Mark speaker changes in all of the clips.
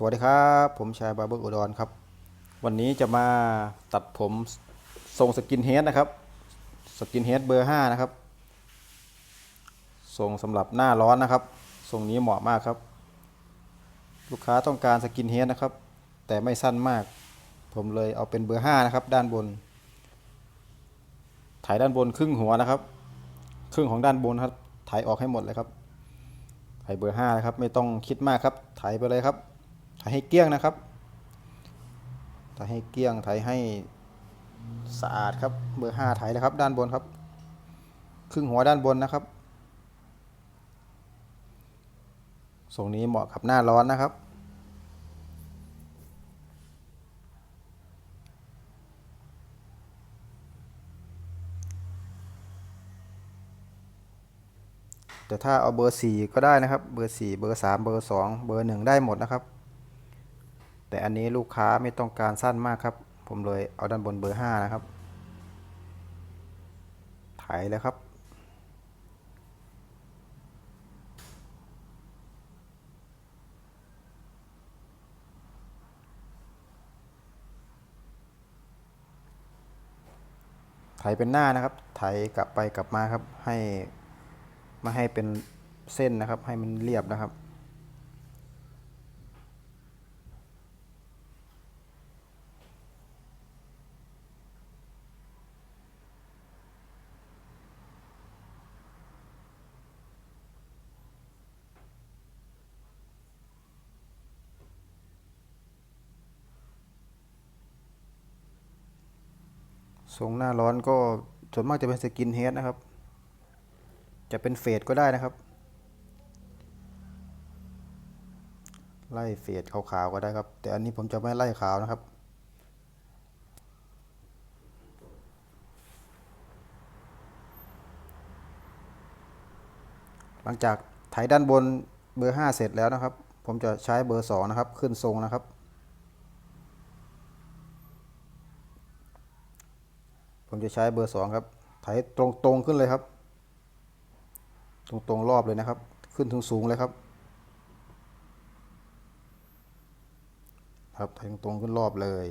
Speaker 1: สวัสดีครับ ผมชายบาร์เบอร์อุดรครับ วันนี้จะมาตัดผมทรงสกินเฮดนะครับ สกินเฮดเบอร์5นะครับ ทรงสำหรับหน้าร้อนนะครับ ทรงนี้เหมาะมากครับ ลูกค้าต้องการสกินเฮดนะครับ แต่ไม่สั้นมาก ผมเลยเอาเป็นเบอร์5นะครับ ด้านบน ถ่ายด้านบนครึ่งหัวนะครับ ครึ่งของด้านบนครับ ถ่ายออกให้หมดเลยครับ ถ่ายเบอร์5นะครับ ไม่ต้องคิดมากครับ ถ่ายไปเลยครับ ยให้เกลี้ยงนะครับถ่ายให้เกลี้ยงถ่ายให้สะอาดครับ เบอร์5ถ่ายเลยครับ ด้านบนครับ ครึ่งหัวด้านบนนะครับทรงนี้เหมาะกับหน้าร้อนนะครับแต่ถ้าเอาเบอร์ 4 ก็ได้นะครับ เบอร์ 4 เบอร์ 3 เบอร์ 2 เบอร์ 1 ได้หมดนะครับ แต่อันนี้ลูกค้าไม่ต้องการสั้นมากครับ ผมเลยเอาด้านบนเบอร์ 5 นะครับ ถ่ายแล้วครับ ถ่ายเป็นหน้านะครับ ถ่ายกลับไปกลับมาครับ ให้ไม่ให้เป็นเส้นนะครับ ให้มันเรียบนะครับ ทรงหน้าร้อนก็ส่วนมากจะเป็นสกินเฮดนะครับ จะเป็นเฟดก็ได้นะครับ ไล่เฟดขาวๆก็ได้ครับ แต่อันนี้ผมจะไม่ไล่ขาวนะครับหลังจากไถด้านบนเบอร์ 5 เสร็จแล้วนะครับ ผมจะใช้เบอร์ 2 นะครับ ขึ้นทรงนะครับ ผมจะใช้เบอร์2ครับไถตรงๆขึ้นเลยครับ ตรงๆรอบเลยนะครับ ขึ้นถึงสูงเลยครับ ครับไถตรงๆขึ้นรอบเลย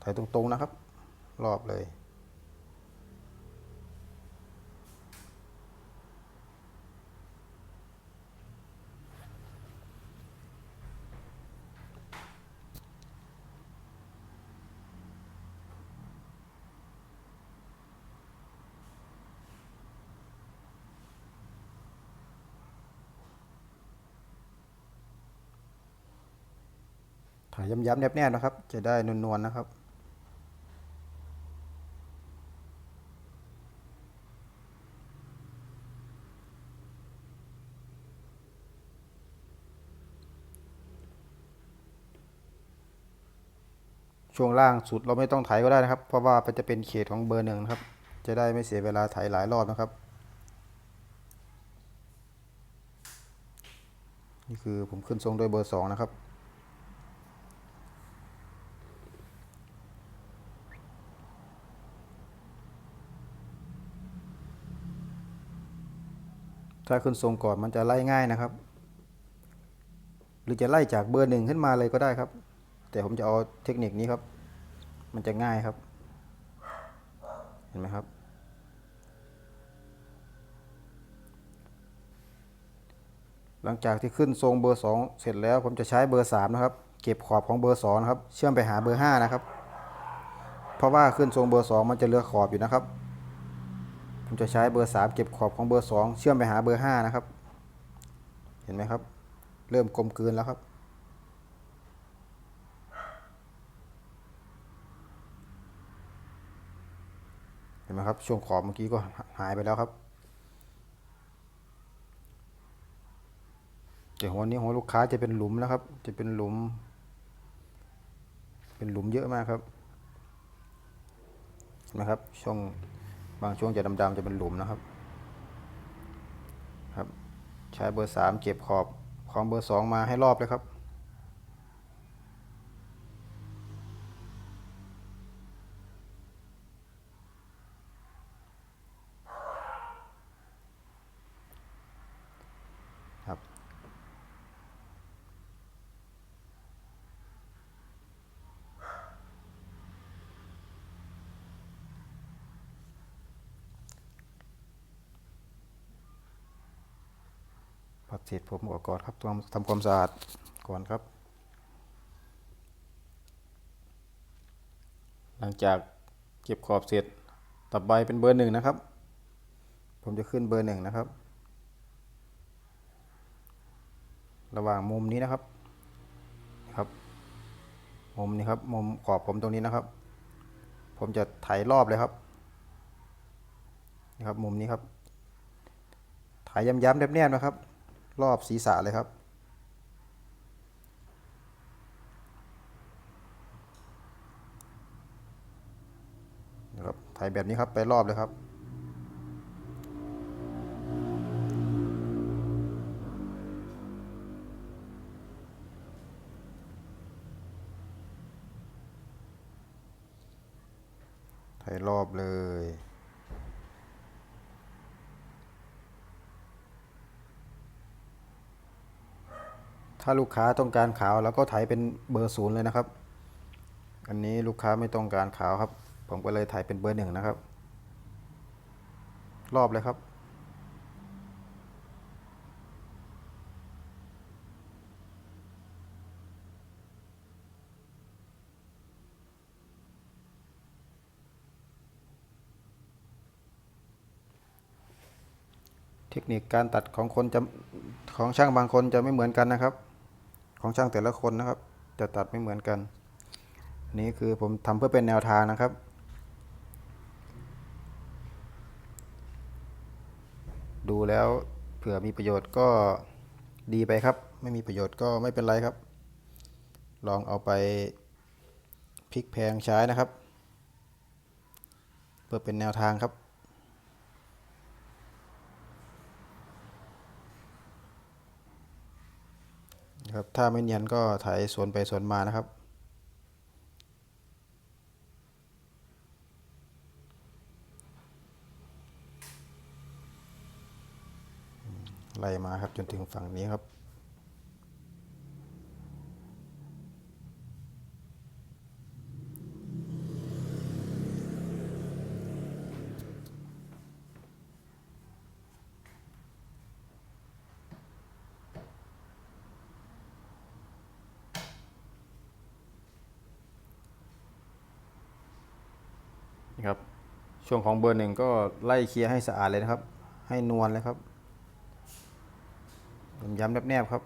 Speaker 1: ไถตรงๆนะครับ รอบเลย ถ่ายย้ำๆแนบๆนะครับ จะได้นวลๆนะครับช่วงล่างสุดเราไม่ต้องไถก็ได้นะครับ เพราะว่ามันจะเป็นเขตของเบอร์หนึ่งนะครับ จะได้ไม่เสียเวลาไถหลายรอบนะครับ นี่คือผมขึ้นทรงด้วยเบอร์สองนะครับ ถ้าขึ้นทรงก่อนมันจะไล่ง่ายนะครับ หรือจะไล่จากเบอร์หนึ่งขึ้นมาเลยก็ได้ครับ แต่ผมจะเอาเทคนิคนี้ครับ มันจะง่ายครับ เห็นไหมครับ หลังจากที่ขึ้นทรงเบอร์ 2 เสร็จแล้วผมจะใช้เบอร์ 3 นะครับ เก็บขอบของเบอร์2นะครับ เชื่อมไปหาเบอร์ 5 นะครับ เพราะว่าขึ้นทรงเบอร์ 2 มันจะเหลือขอบอยู่นะครับ ผมจะใช้เบอร์ 3 เก็บขอบของเบอร์ 2 เชื่อมไปหาเบอร์ 5 นะครับ เห็นไหมครับ เริ่มกลมกลืนแล้วครับเห็นไหมครับช่วงขอบเมื่อกี้ก็หายไปแล้วครับแต่หัวนี้หัวลูกค้าจะเป็นหลุมแล้วครับ จะเป็นหลุม เป็นหลุมเยอะมากครับเห็นะครับช่วง บางช่วงจะดำๆจะเป็นหลุมนะครับครับ ใช้เบอร์สามเจ็บขอบของเบอร์สองมาให้รอบเลยครับ เศษผมออกก่อนครับต้องทำความสะอาดก่อนครับ หลังจากเก็บขอบเสร็จต่อไปเป็นเบอร์หนึ่งนะครับ ผมจะขึ้นเบอร์หนึ่งนะครับ ระหว่างมุมนี้นะครับครับ มุมนี้ครับ มุมขอบผมตรงนี้นะครับ ผมจะไถรอบเลยครับนี่ครับ มุมนี้ครับไถย้ำๆแนบๆนะครับ รอบศีรษะเลยครับ นะครับถ่ายแบบนี้ครับไปรอบเลยครับถ่ายรอบเลย ถ้าลูกค้าต้องการขาวแล้วก็ถ่ายเป็นเบอร์ศูนย์เลยนะครับ อันนี้ลูกค้าไม่ต้องการขาวครับ ผมก็เลยถ่ายเป็นเบอร์หนึ่งนะครับ รอบเลยครับเทคนิคการตัดของคนจะของช่างบางคนจะไม่เหมือนกันนะครับ ของช่างแต่ละคนนะครับ จะตัดไม่เหมือนกัน นี่คือผมทำเพื่อเป็นแนวทางนะครับดูแล้วเผื่อมีประโยชน์ก็ดีไปครับ ไม่มีประโยชน์ก็ไม่เป็นไรครับ ลองเอาไปพลิกแพงใช้นะครับ เพื่อเป็นแนวทางครับ ครับถ้าไม่เนียนก็ถ่ายสวนไปสวนมานะครับ ไล่มาครับจนถึงฝั่งนี้ครับ นี่ครับ ช่วงของเบอร์หนึ่งก็ไล่เคลียร์ให้สะอาดเลยนะครับ ให้นวลเลยครับ ย้ำแนบๆครับ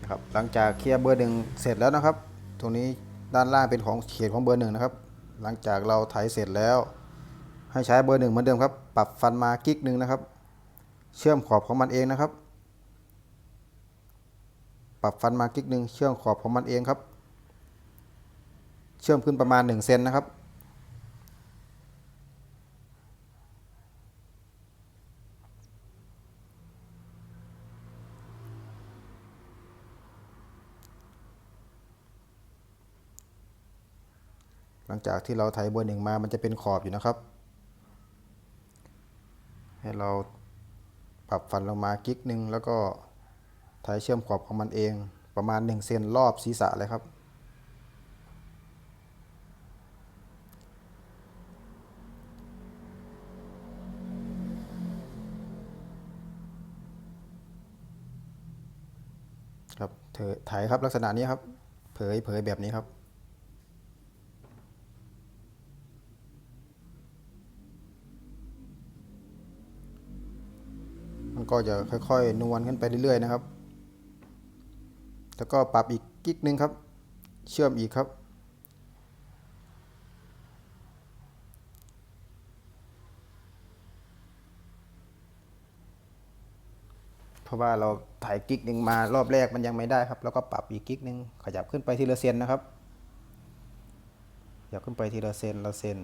Speaker 1: นะครับ หลังจากเคลียร์เบอร์หนึ่งเสร็จแล้วนะครับ ตรงนี้ด้านล่างเป็นของเขตของเบอร์หนึ่งนะครับ หลังจากเราไถเสร็จแล้ว ให้ใช้เบอร์หนึ่งเหมือนเดิมครับ ปรับฟันมากิ๊กหนึ่งนะครับ เชื่อมขอบของมันเองนะครับ ปรับฟันมากิ๊กหนึ่งเชื่อมขอบของมันเองครับ เชื่อมขึ้นประมาณ1เซนนะครับ หลังจากที่เราไถเบอร์หนึ่งมามันจะเป็นขอบอยู่นะครับ ให้เราปรับฟันลงมากิ๊กหนึ่งแล้วก็ไถเชื่อมขอบของมันเองประมาณ1เซนรอบศีรษะเลยครับ ถอถ่ายครับลักษณะนี้ครับ เผยเผยแบบนี้ครับ มันก็จะค่อยๆ นวลขึ้นไปเรื่อยๆนะครับ แล้วก็ปรับอีกกิ๊กนึงครับ เชื่อมอีกครับ เพราะว่าเราถ่ายกิ๊กหนึ่งมารอบแรกมันยังไม่ได้ครับแล้วก็ปรับอีกกิ๊กหนึ่งขยับขึ้นไปทีละเซนนะครับขยับขึ้นไปทีละเซนละเซน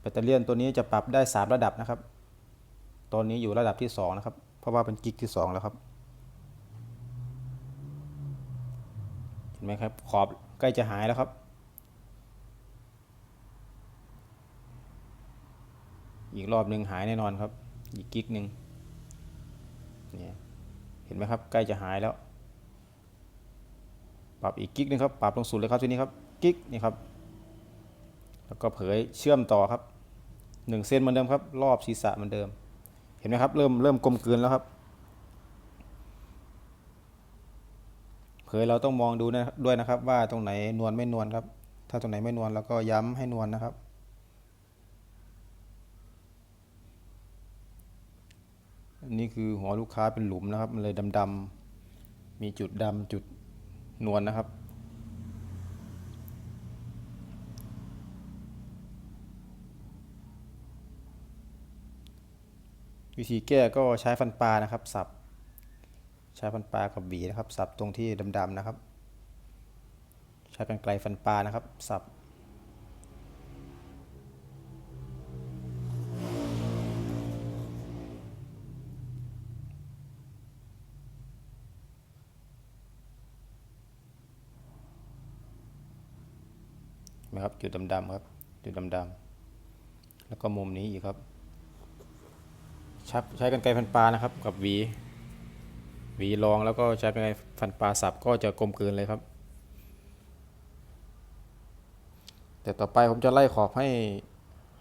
Speaker 1: แบตเตอรี่ตัวนี้จะปรับได้ 3 ระดับนะครับ ตอนนี้อยู่ระดับที่ 2 นะครับ เพราะว่าเป็นกิ๊กที่ 2 แล้วครับ เห็นไหมครับ ขอบใกล้จะหายแล้วครับ อีกรอบหนึ่งหายแน่นอนครับ อีกกิกหนึ่งเนี่ยเห็นไหมครับ ใกล้จะหายแล้ว ปรับอีกกิกหนึงครับ ปรับลงสุดเลยครับทีนี้ครับกิกนี่ครับ แล้วก็เผยเชื่อมต่อครับหนึ่งเส้นเหมือนเดิมครับ รอบศีรษะเหมือนเดิม เห็นไหมครับ เริ่มเริ่มกลมกลืนแล้วครับ เผยเราต้องมองดูนะด้วยนะครับ ว่าตรงไหนนวลไม่นวลครับ ถ้าตรงไหนไม่นวลเราก็ย้ำให้นวลนะครับ นนี้คือหัวลูกค้าเป็นหลุมนะครับมันเลยดำๆมีจุดดำจุดนวลนะครับ วิธีแก้ก็ใช้ฟันปลานะครับ สับ ใช้ฟันปลากับหวีนะครับ สับตรงที่ดำๆนะครับ ใช้กันไกลฟันปลานะครับ สับ นะครับ จุดดำๆครับ จุดดำๆแล้วก็มุมนี้อีกครับชับใช้กันไกรฟันปลานะครับ กับหวีหวีรองแล้วก็ใช้กันไกรฟันปลาสับก็จะกลมกลืนเลยครับ แต่ต่อไปผมจะไล่ขอบให้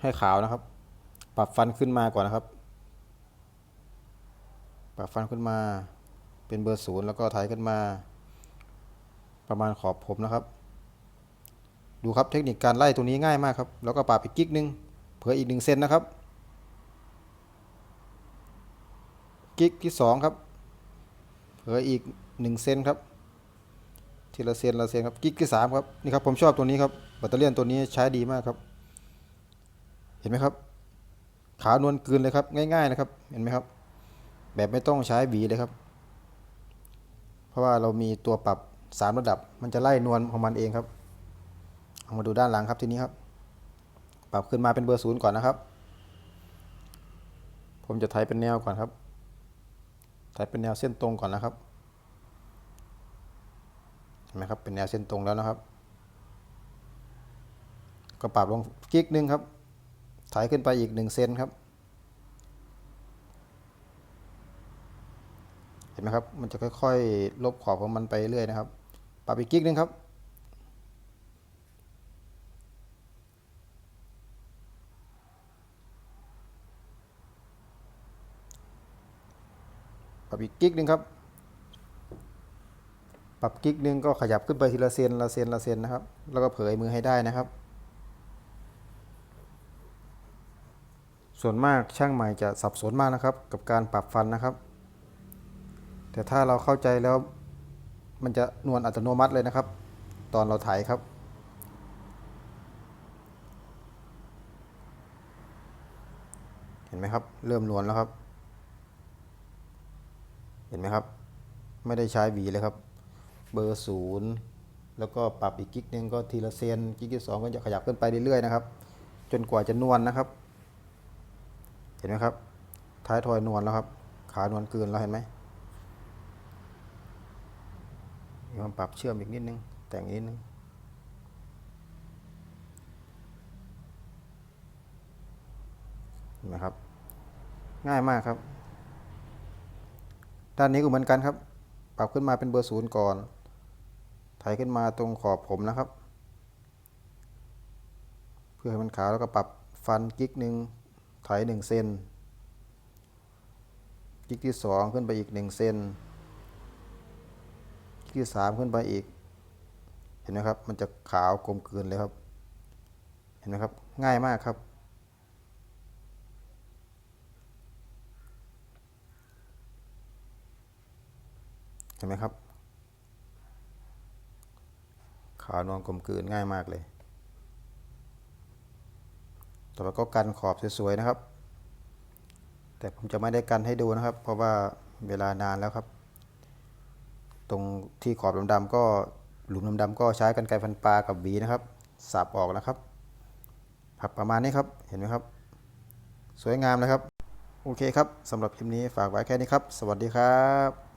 Speaker 1: ให้ขาวนะครับ ปรับฟันขึ้นมาก่อนนะครับ ปรับฟันขึ้นมา เป็นเบอร์ศูนย์แล้วก็ถ่ายขึ้นมา ประมาณขอบผมนะครับ ดูครับเทคนิคการไล่ตัวนี้ง่ายมากครับ แล้วก็ปาดไปกิ๊กนึง เผื่ออีกหนึ่งเซนนะครับ กิ๊กที่สองครับ เผื่ออีกหนึ่งเซนครับ ทีละเซนละเซนครับ กิ๊กที่สามครับ นี่ครับผมชอบตัวนี้ครับ แบตเตอรี่ตัวนี้ใช้ดีมากครับ เห็นไหมครับ ขาวนวลกืนเลยครับ ง่ายๆนะครับ เห็นไหมครับ แบบไม่ต้องใช้หวีเลยครับ เพราะว่าเรามีตัวปรับสามระดับ มันจะไล่นวลของมันเองครับ มาดูด้านหลังครับทีนี้ครับ ปรับขึ้นมาเป็นเบอร์ศูนย์ก่อนนะครับ ผมจะไถเป็นแนวก่อนครับ ไถเป็นแนวเส้นตรงก่อนนะครับเห็นไหมครับเป็นแนวเส้นตรงแล้วนะครับ ก็ปรับลงกิ๊กนึงครับไถขึ้นไปอีกหนึ่งเซนครับเห็นไหมครับ มันจะค่อยๆ ลบขอบของมันไปเรื่อยนะครับ ปรับอีกกิ๊กนึงครับ ปรับอีกกิกหนึ่งครับ ปรับกิกหนึ่งก็ขยับขึ้นไปทีละเซนละเซนละเซนนะครับ แล้วก็เผยมือให้ได้นะครับ ส่วนมากช่างใหม่จะสับสนมากนะครับ กับการปรับฟันนะครับ แต่ถ้าเราเข้าใจแล้วมันจะนวลอัตโนมัติเลยนะครับ ตอนเราถ่ายครับเห็นไหมครับ เริ่มนวลแล้วครับ เห็นไหมครับ ไม่ได้ใช้หวีเลยครับ เบอร์ศูนย์แล้วก็ปรับอีกกิ๊กนึงก็ทีละเซนกิ๊กที่สองก็จะขยับขึ้นไปเรื่อยๆนะครับ จนกว่าจะนวลนะครับ เห็นไหมครับ ท้ายทอยนวลแล้วครับ ขานวลเกินแล้วเห็นไหมมีความปรับเชื่อมอีกนิดนึง แต่งอีกนิดนึงเห็นไหมครับ ง่ายมากครับ ด้านนี้ก็เหมือนกันครับ ปรับขึ้นมาเป็นเบอร์ศูนย์ก่อน ไถขึ้นมาตรงขอบผมนะครับ เพื่อให้มันขาวแล้วก็ปรับฟันกิ๊กหนึ่งไถหนึ่งเซนกิ๊กที่สองขึ้นไปอีกหนึ่งเซนกิ๊กที่สามขึ้นไปอีก เห็นไหมครับ มันจะขาวกลมกลืนเลยครับ เห็นไหมครับ ง่ายมากครับ เห็นไหมครับ ขาวนวลกลมกลืนง่ายมากเลย ต่อไปก็กันขอบสวยๆนะครับ แต่ผมจะไม่ได้กันให้ดูนะครับ เพราะว่าเวลานานแล้วครับ ตรงที่ขอบดำๆก็หลุมดำๆก็ใช้กันไกฟันปลากับหวีนะครับ สับออกนะครับผับประมาณนี้ครับ เห็นไหมครับ สวยงามนะครับ โอเคครับสำหรับคลิปนี้ฝากไว้แค่นี้ครับ สวัสดีครับ